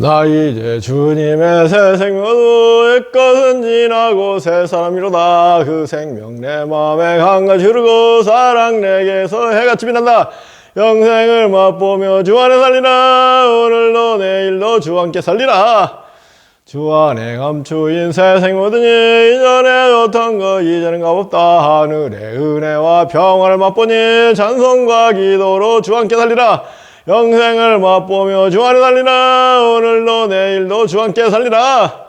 나 이제 주님의 새 생명의 것은 지나고 새 사람이로다. 그 생명 내 마음에 강같이 흐르고 사랑 내게서 해같이 빛난다. 영생을 맛보며 주 안에 살리라. 오늘도 내일도 주 함께 살리라. 주 안에 감추인 새 생모든 이 이전에 어떤 거 이제는 값없다. 하늘의 은혜와 평화를 맛보니 찬송과 기도로 주 함께 살리라 영생을 맛보며 주 안에 살리라 오늘도 내일도 주 함께 살리라.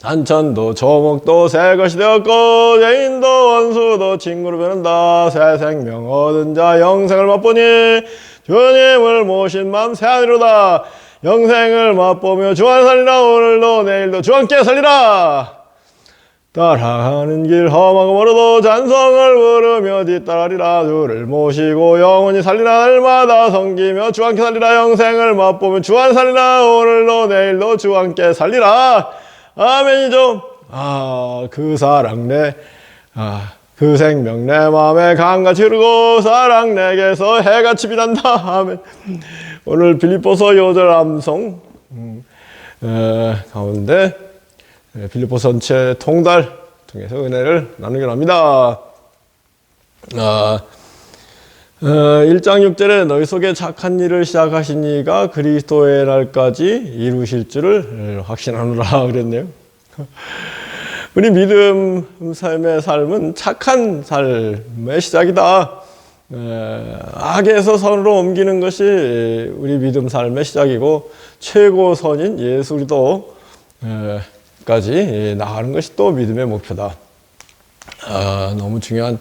단천도 조목도 새 것이 되었고 죄인도 원수도 친구로 변한다. 새 생명 얻은 자 영생을 맛보니 주님을 모신 맘 새하늘로다. 영생을 맛보며 주 안에 살리라 오늘도 내일도 주 함께 살리라 따라가는 길 험하고 멀어도 찬성을 부르며 뒤따라리라 주를 모시고 영원히 살리라 날마다 섬기며 주 함께 살리라. 영생을 맛보며 주 안에 살리라 오늘도 내일도 주 함께 살리라. 아멘이죠? 아그 사랑 내 아 그 생명 내 마음에 강같이 흐르고 사랑 내게서 해같이 빛난다. 아멘. 오늘 빌립보서 요절 암송 음, 에, 가운데 에, 빌립보 전체 통달 통해서 은혜를 나누게 합니다. 아, 어, 1장 6절에 너희 속에 착한 일을 시작하신 이가 그리스도의 날까지 이루실 줄을 확신하노라 그랬네요. 우리 믿음 삶의 삶은 착한 삶의 시작이다. 에, 악에서 선으로 옮기는 것이 우리 믿음 삶의 시작이고 최고 선인 예수 그리스도 에, 까지 나가는 것이 또 믿음의 목표다. 아, 너무 중요한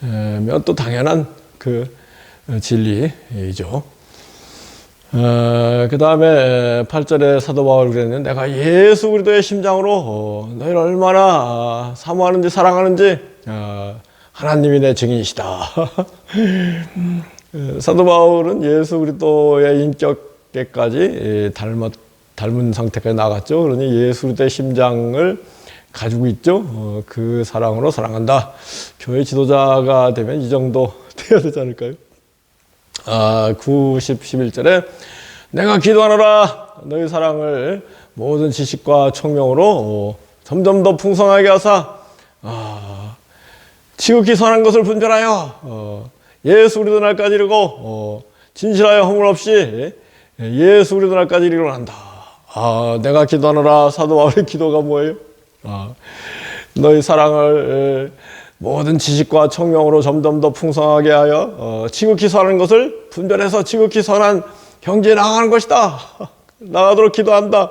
면또 당연한 그 진리이죠. 어, 그 다음에 8절에 사도 바울이 그랬는데 내가 예수 그리스도의 심장으로 어, 너희를 얼마나 사모하는지 사랑하는지 어, 하나님이 내 증인이시다. 사도 바울은 예수 그리스도의 인격에까지 닮았 닮은 상태까지 나갔죠. 그러니 예수 그리스도의 심장을 가지고 있죠. 어, 그 사랑으로 사랑한다. 교회 지도자가 되면 이 정도 돼야 되지 않을까요? 아, 9, 10, 11절에 내가 기도하노라 너희 사랑을 모든 지식과 총명으로 어, 점점 더 풍성하게 하사 아, 지극히 선한 것을 분별하여 어, 예수 그리스도 날까지 이르고 어, 진실하여 허물 없이 예수 그리스도 날까지 이르기로 한다. 아, 내가 기도하노라 사도 바울의 기도가 뭐예요? 아, 너희 사랑을 모든 지식과 청명으로 점점 더 풍성하게 하여 어, 지극히 선한 것을 분별해서 지극히 선한 형제에 나가는 것이다. 나가도록 기도한다.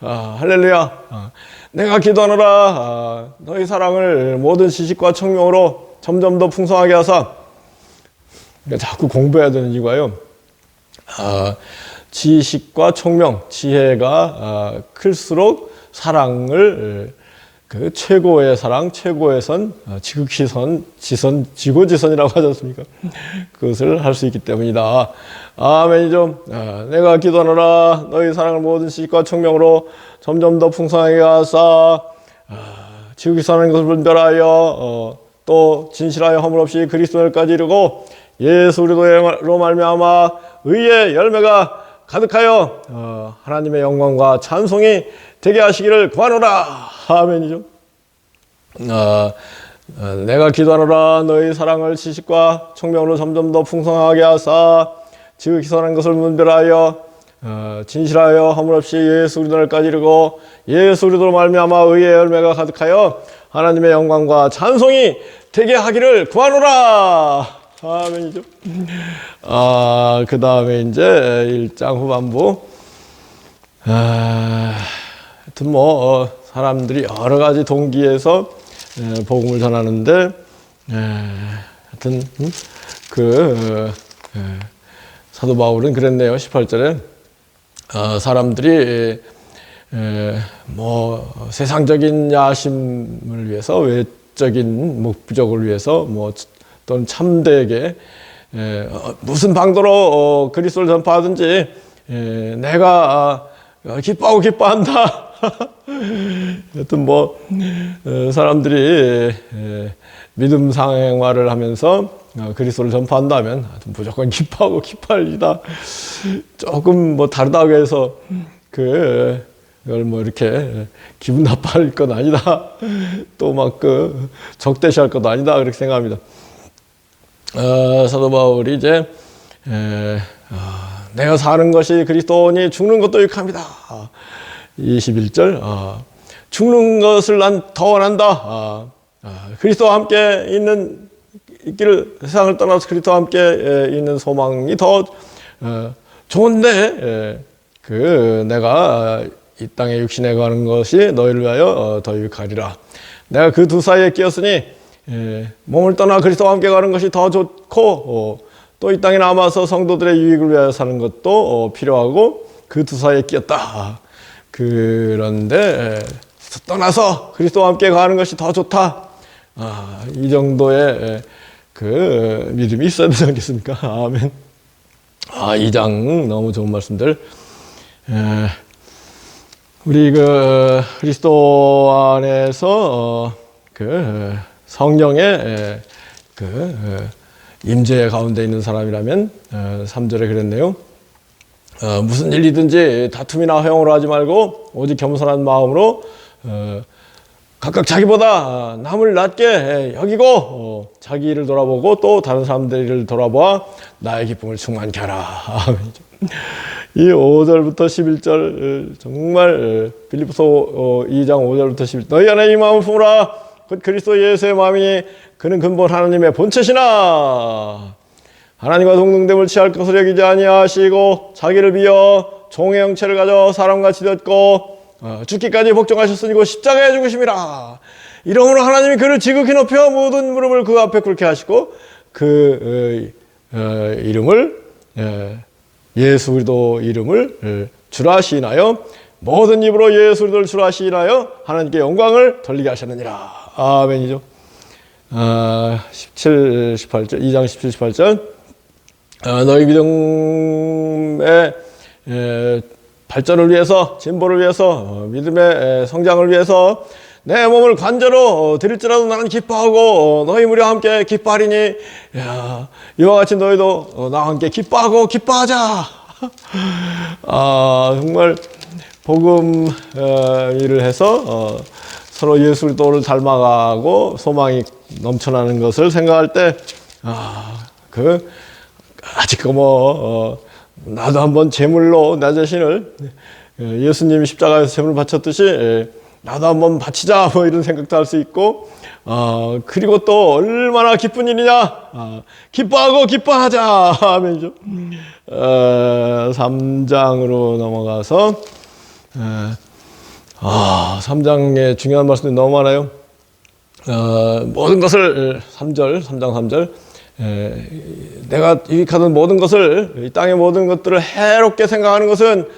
아, 할렐루야. 아, 내가 기도하노라 아, 너희 사랑을 모든 지식과 청명으로 점점 더 풍성하게 하사 그러니까 자꾸 공부해야 되는 이유가요. 아, 지식과 총명, 지혜가 아, 클수록 사랑을 그 최고의 사랑, 최고의 선, 아, 지극히 선, 지선, 지고지선이라고 하지 않습니까? 그것을 할 수 있기 때문이다. 아멘이죠. 아, 내가 기도하노라 너희 사랑을 모든 지식과 총명으로 점점 더 풍성하게 하사 지극히 선한 것을 분별하여 어, 또 진실하여 허물 없이 그리스도를까지 이루고 예수 그리스도로 말미암아 의의 열매가 가득하여 어, 하나님의 영광과 찬송이 되게 하시기를 구하노라. 아멘이죠. 어, 어, 내가 기도하노라. 너희 사랑을 지식과 총명으로 점점 더 풍성하게 하사 지극히 선한 것을 분별하여 어, 진실하여 허물 없이 예수 그리스도까지 이르고 예수 그리스도로 말미암아 의의 열매가 가득하여 하나님의 영광과 찬송이 되게 하기를 구하노라 아멘이죠. 아, 그 다음에 이제 1장 후반부. 아, 하여튼 뭐, 어, 사람들이 여러 가지 동기에서 에, 복음을 전하는데, 에, 하여튼, 음? 그, 사도 바울은 그랬네요. 18절에. 어, 사람들이, 에, 뭐, 세상적인 야심을 위해서, 외적인 목적을 위해서, 뭐, 또는 참되게 에, 어, 무슨 방도로 어, 그리스도를 전파하든지 에, 내가 아, 기뻐하고 기뻐한다. 하여튼 뭐 어, 사람들이 에, 믿음 생활을 하면서 어, 그리스도를 전파한다면 무조건 기뻐하고 기뻐할 일이다. 조금 뭐 다르다고 해서 그 그걸 뭐 이렇게 기분 나빠할 건 아니다. 또 막 그 적대시할 것도 아니다. 그렇게 생각합니다. 어, 사도 바울이 이제 에, 아, 내가 사는 것이 그리스도니 죽는 것도 유익합니다. 아, 21절 아, 죽는 것을 난 더 원한다. 아, 아, 그리스도와 함께 있는 있기를 세상을 떠나서 그리스도와 함께 에, 있는 소망이 더 어, 좋은데 에, 그 내가 이 땅에 육신에 가는 것이 너희를 위하여 어, 더 유익하리라. 내가 그 두 사이에 끼었으니 에, 몸을 떠나 그리스도와 함께 가는 것이 더 좋고 어, 또이 땅에 남아서 성도들의 유익을 위하여 사는 것도 어, 필요하고 그 두 사이에 끼었다. 그런데 에, 떠나서 그리스도와 함께 가는 것이 더 좋다. 아, 이 정도의 에, 그 믿음이 있어야 되지 않겠습니까? 아멘. 아, 이 장 너무 좋은 말씀들. 에, 우리 그 그리스도 안에서 어, 그 성령의 에, 그 에, 임재 가운데 있는 사람이라면 어, 3절에 그랬네요. 어, 무슨 일이든지 다툼이나 허용으로 하지 말고 오직 겸손한 마음으로 어, 각각 자기보다 남을 낮게 여기고 어, 자기 일을 돌아보고 또 다른 사람들 을 돌아보아 나의 기쁨을 충만케 하라. 이 5절부터 11절 정말 어, 빌립보서 2장 5절부터 11절 너희 안에 이 마음을 품으라 곧 그리스도 예수의 마음이니 그는 근본 하나님의 본체시나 하나님과 동등됨을 취할 것을 여기지 아니하시고 자기를 비어 종의 형체를 가져 사람같이 되었고 어, 죽기까지 복종하셨으니 곧 십자가에 죽으심이라. 이러므로 하나님이 그를 지극히 높여 모든 무릎을 그 앞에 꿇게 하시고 그 이름을 예, 예수 그리스도 이름을 예, 주라 시인하여 모든 입으로 예수 그리스도를 주라 시인하여 하나님께 영광을 돌리게 하셨느니라 아멘이죠. 아, 17, 18절 2장 17, 18절 어, 너희 믿음의 에, 발전을 위해서 진보를 위해서 어, 믿음의 에, 성장을 위해서 내 몸을 관저로 어, 드릴지라도 나는 기뻐하고 어, 너희 무리와 함께 기뻐하리니 야, 이와 같이 너희도 어, 나와 함께 기뻐하고 기뻐하자 아 정말 복음 어, 일을 해서 어, 서로 그리스도를 닮아가고 소망이 넘쳐나는 것을 생각할 때 아, 그 아직 뭐 어, 나도 한번 제물로 나 자신을 어, 예수님이 십자가에서 제물을 바쳤듯이 에, 나도 한번 바치자 뭐 이런 생각도 할 수 있고 어, 그리고 또 얼마나 기쁜 일이냐? 아, 기뻐하고 기뻐하자 하면죠 어, 3장으로 넘어가서 에, 아, 3장에 중요한 말씀이 너무 많아요 어, 모든 것을 3절 3장 3절 에, 내가 유익하던 모든 것을 이 땅의 모든 것들을 해롭게 생각하는 것은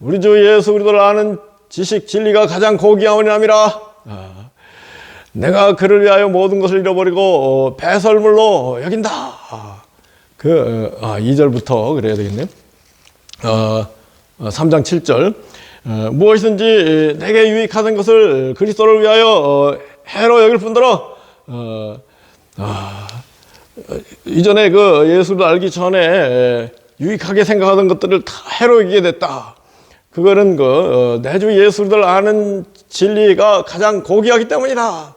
우리 주 예수 그리스도를 아는 지식 진리가 가장 고귀함이라 아, 내가 그를 위하여 모든 것을 잃어버리고 어, 배설물로 여긴다. 아, 그 어, 아, 2절부터 그래야 되겠네요. 어, 어, 3장 7절 어, 무엇이든지 내게 유익하던 것을 그리스도를 위하여 어, 해로 여길 뿐더러 어, 아, 이전에 그 예수를 알기 전에 유익하게 생각하던 것들을 다 해로 여기게 됐다. 그거는 그 내주 예수를 아는 진리가 가장 고귀하기 때문이다.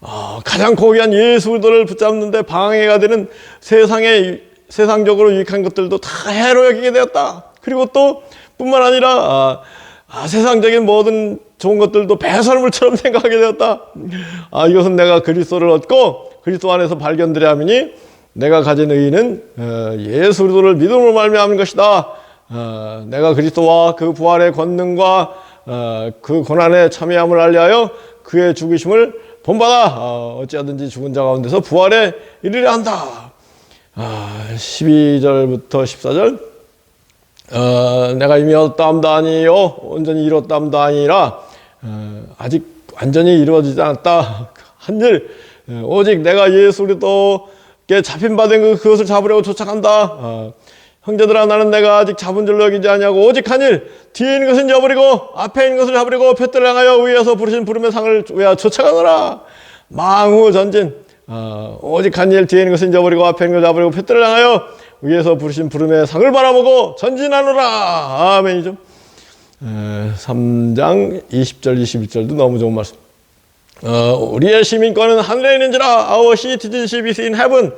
어, 가장 고귀한 예수를 붙잡는데 방해가 되는 세상에 세상적으로 유익한 것들도 다 해로 여기게 되었다. 그리고 또 뿐만 아니라 아, 아, 세상적인 모든 좋은 것들도 배설물처럼 생각하게 되었다. 아, 이것은 내가 그리스도를 얻고 그리스도 안에서 발견되려 함이니 내가 가진 의의는 어, 예수 그리스도를 믿음으로 말미암은 것이다. 어, 내가 그리스도와 그 부활의 권능과 어, 그 고난에 참여함을 알리하여 그의 죽으심을 본받아 어, 어찌하든지 죽은 자 가운데서 부활에 이르려 한다. 아, 12절부터 14절 어, 내가 아니요 온전히 이뤘다함도 아니라 어, 아직 완전히 이루어지지 않았다. 한일 어, 오직 내가 예수 그리스도께 잡힌 바된 그, 그것을 잡으려고 쫓아간다. 어, 형제들아 나는 내가 아직 잡은 줄로 여기지 아니하고 오직 한일 뒤에 있는 것은 잊어버리고 앞에 있는 것을 잡으려고 표대를 향하여 위에서 부르신 부름의 상을 위하여 쫓아가노라 망후 전진 어, 오직 한일 뒤에 있는 것은 잊어버리고 앞에 있는 것을 잡으려고 표대를 향하여 위에서 부르신 부름의 상을 바라보고 전진하노라 아멘이죠 에, 3장 20절 21절도 너무 좋은 말씀. 어, 우리의 시민권은 하늘에 있는지라 our citizenship is in heaven.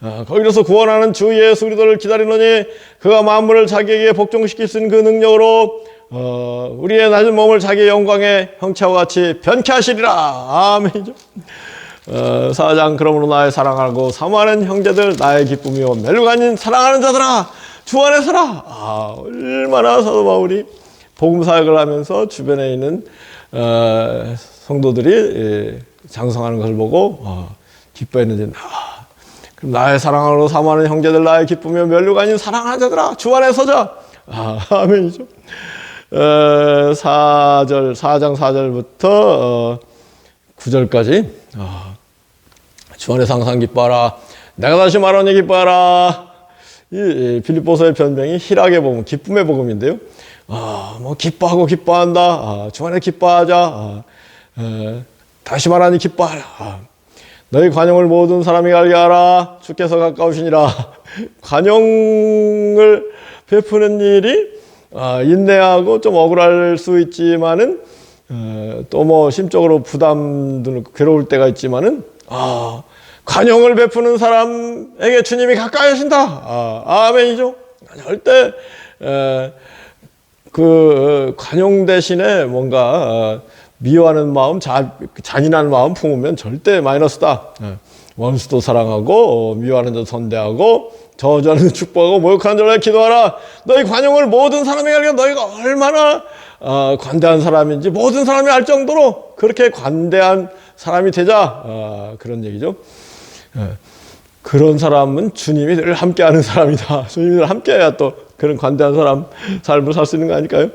어, 거기로서 구원하는 주 예수 그리스도를 기다리노니 그가 만물을 자기에게 복종시킬 수 있는 그 능력으로 어, 우리의 낮은 몸을 자기의 영광의 형체와 같이 변케 하시리라. 아멘이죠. 어, 사장 그러므로 나의 사랑하고 사모하는 형제들 나의 기쁨이요 멜루가 아닌 사랑하는 자들아 주 안에 서라. 아, 얼마나 사도 바울이 복음 사역을 하면서 주변에 있는 어, 성도들이 예, 장성하는 것을 보고 어, 기뻐했는지 아, 그럼 나의 사랑하고 사모하는 형제들 나의 기쁨이요 멸류가 아닌 사랑하는 자들아 주 안에 서자. 아, 아멘이죠. 어, 4절 4장 4절부터 어, 9절까지 아, 주 안에서 항상 기뻐하라. 내가 다시 말하니 기뻐하라. 이, 이 빌립보서의 변명이 희락의 복음, 기쁨의 복음인데요. 아, 뭐 기뻐하고 기뻐한다. 아, 주 안에 기뻐하자. 아, 에, 다시 말하니 기뻐하라. 아, 너희 관용을 모든 사람이 알게 하라. 주께서 가까우시니라. 관용을 베푸는 일이 아, 인내하고 좀 억울할 수 있지만은 어, 또뭐 심적으로 부담들 괴로울 때가 있지만은 아, 관용을 베푸는 사람에게 주님이 가까이 하신다. 아, 아멘이죠. 절대 에, 그 관용 대신에 뭔가 어, 미워하는 마음, 자, 잔인한 마음 품으면 절대 마이너스다. 예. 원수도 사랑하고 어, 미워하는 자 선대하고 저주하는 축복하고 모욕하는 자를 기도하라. 너희 관용을 모든 사람에게 알게 너희가 얼마나 어, 관대한 사람인지 모든 사람이 알 정도로 그렇게 관대한 사람이 되자 어, 그런 얘기죠. 예. 그런 사람은 주님이 늘 함께하는 사람이다. 주님이 늘 함께해야 또 그런 관대한 사람 삶을 살 수 있는 거 아닐까요?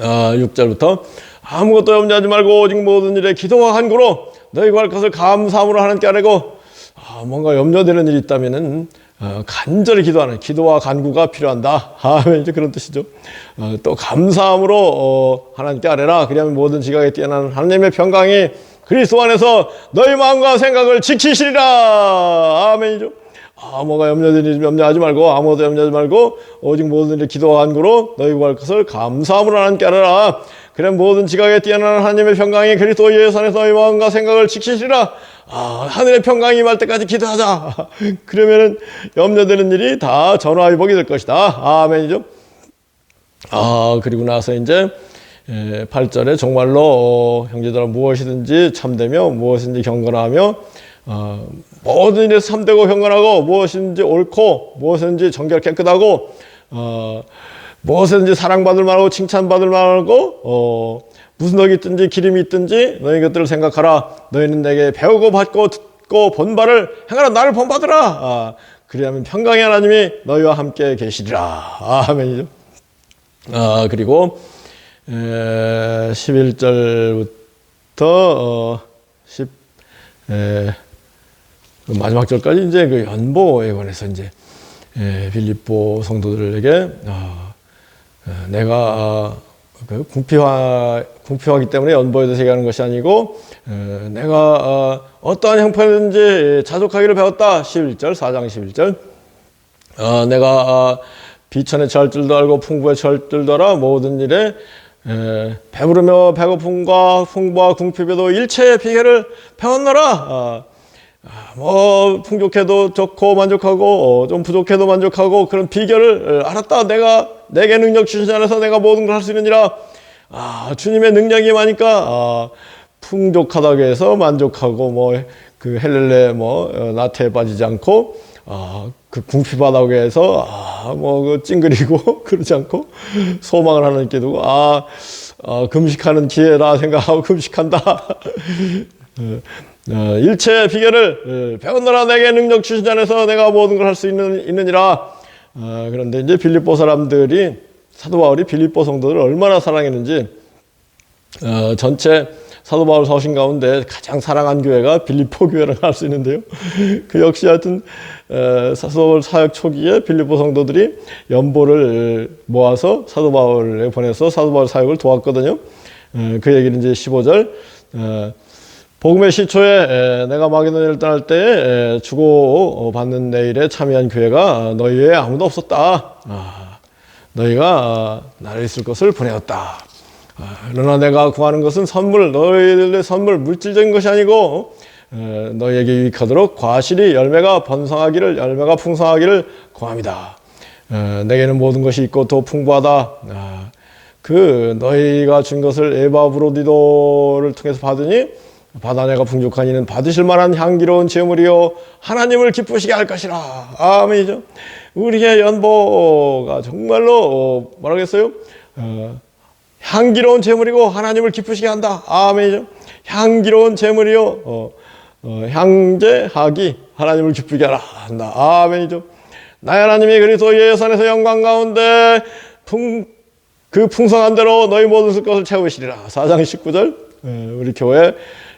아, 6절부터 아무것도 염려하지 말고 오직 모든 일에 기도와 간구로 너희 구할 것을 감사함으로 하나님께 아뢰고 아, 뭔가 염려되는 일이 있다면은 어, 간절히 기도하는 기도와 간구가 필요한다. 아멘 이제 그런 뜻이죠. 어, 또 감사함으로 어, 하나님께 아뢰라. 그리하면 모든 지각에 뛰어난 하나님의 평강이 그리스도 안에서 너희 마음과 생각을 지키시리라. 아멘이죠. 아, 뭐가 염려되니 염려하지 말고 아무것도 염려하지 말고 오직 모든 일에 기도와 간구로 너희 구할 것을 감사함으로 하나님께 하라. 그래 모든 지각에 뛰어난 하나님의 평강이 그리스도 예수 안에서 너희 마음과 생각을 지키시리라. 아, 하늘의 평강이 임할 때까지 기도하자. 그러면은 염려되는 일이 다 전화위복이 될 것이다. 아멘이죠. 아, 그리고 나서 이제 8절에 정말로 어, 형제들아 무엇이든지 참되며 무엇이든지 경건하며 어, 모든 일에 참되고 경건하고 무엇이든지 옳고 무엇이든지 정결 깨끗하고 어, 무엇이든지 사랑받을 만하고 칭찬받을 만하고 어, 무슨 덕이 있든지 기름이 있든지 너희 것들을 생각하라. 너희는 내게 배우고 받고 듣고 본바를 행하라. 나를 본받으라. 아, 그리하면 평강의 하나님이 너희와 함께 계시리라. 아멘이죠 아, 그리고 에, 11절부터 어, 10, 에, 그 마지막 절까지 이제 그 연보에 관해서 이제 에, 빌립보 성도들에게 어, 어, 내가 어, 그 궁피화 궁피하기 때문에 연보에 대해서 얘기하는 것이 아니고 어, 내가 어, 어떠한 형편이든지 자족하기를 배웠다. 11절 4장 11절. 어, 내가 어, 비천에 처할 줄도 알고 풍부에 처할 줄도 알아 모든 일에 에, 배부르며 배고픔과 풍부와 궁핍에도 일체의 비결을 배웠노라. 아, 아, 뭐 풍족해도 좋고 만족하고 어, 좀 부족해도 만족하고 그런 비결을 알았다. 내가 내게 능력 주신 안에서 내가 모든 걸 할 수 있느니라. 아 주님의 능력이 많으니까 아, 풍족하다고 해서 만족하고 뭐 그 헬렐레 뭐 어, 나태에 빠지지 않고 아, 그 궁핍하다고 해서 아, 뭐그 찡그리고 그러지 않고 소망을 하나님께 두고 아, 아 금식하는 기회다 생각하고 금식한다. 어, 일체의 비결을 어, 배웠노라 내게 능력 주신 자에서 내가 모든 걸 할 수 있는 있느니라. 어, 그런데 이제 빌립보 사람들이 사도 바울이 빌립보 성도들을 얼마나 사랑했는지 어, 전체 사도 바울 서신 가운데 가장 사랑한 교회가 빌립보 교회라고 할 수 있는데요. 그 역시 하여튼 에, 사도 바울 사역 초기에 빌립보 성도들이 연보를 모아서 사도 바울에 보내서 사도 바울 사역을 도왔거든요. 에, 그 얘기는 이제 15절 에, 복음의 시초에 에, 내가 마게도니아를 떠날 때에 주고 받는 내일에 참여한 교회가 너희 외에 아무도 없었다. 아, 너희가 나를 있을 것을 보내었다. 아, 그러나 내가 구하는 것은 선물, 너희들의 선물, 물질적인 것이 아니고 어, 너희에게 유익하도록 과실이 열매가 번성하기를, 열매가 풍성하기를 구합니다. 어, 내게는 모든 것이 있고 더 풍부하다. 아, 그 너희가 준 것을 에바브로디도를 통해서 받으니 받아 내가 풍족한 이는 받으실 만한 향기로운 제물이요 하나님을 기쁘시게 할 것이라 아멘이죠 우리의 연보가 정말로 어, 뭐라겠어요 어, 향기로운 제물이고 하나님을 기쁘시게 한다. 아멘이죠 향기로운 제물이요. 어, 어, 향제하기 하나님을 기쁘게 한다. 아멘이죠 나의 하나님이 그리스도 예산에서 영광 가운데 풍, 그 풍성한 대로 너희 모든 것을 채우시리라. 4장 19절. 우리 교회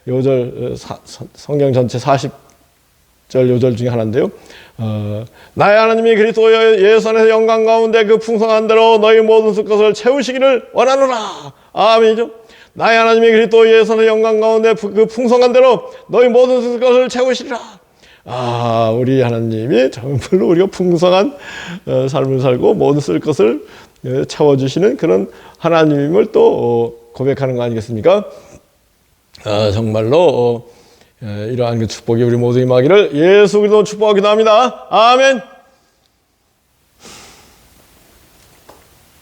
요절 어, 성경 전체 40절 요절 중에 하나인데요. 어, 나의 하나님이 그리스도 예산에서 영광 가운데 그 풍성한 대로 너희 모든 것을 채우시기를 원하노라. 아멘이죠. 나의 하나님이 그리스도 예산의 영광 가운데 그 풍성한 대로 너희 모든 것을 채우시리라. 아, 우리 하나님이 정말로 우리가 풍성한 어, 삶을 살고 모든 쓸 것을 어, 채워주시는 그런 하나님임을 또 어, 고백하는 거 아니겠습니까? 아, 정말로 이러한 그 축복이 우리 모두 임하기를 예수 그리스도 축복하기도 합니다. 아멘.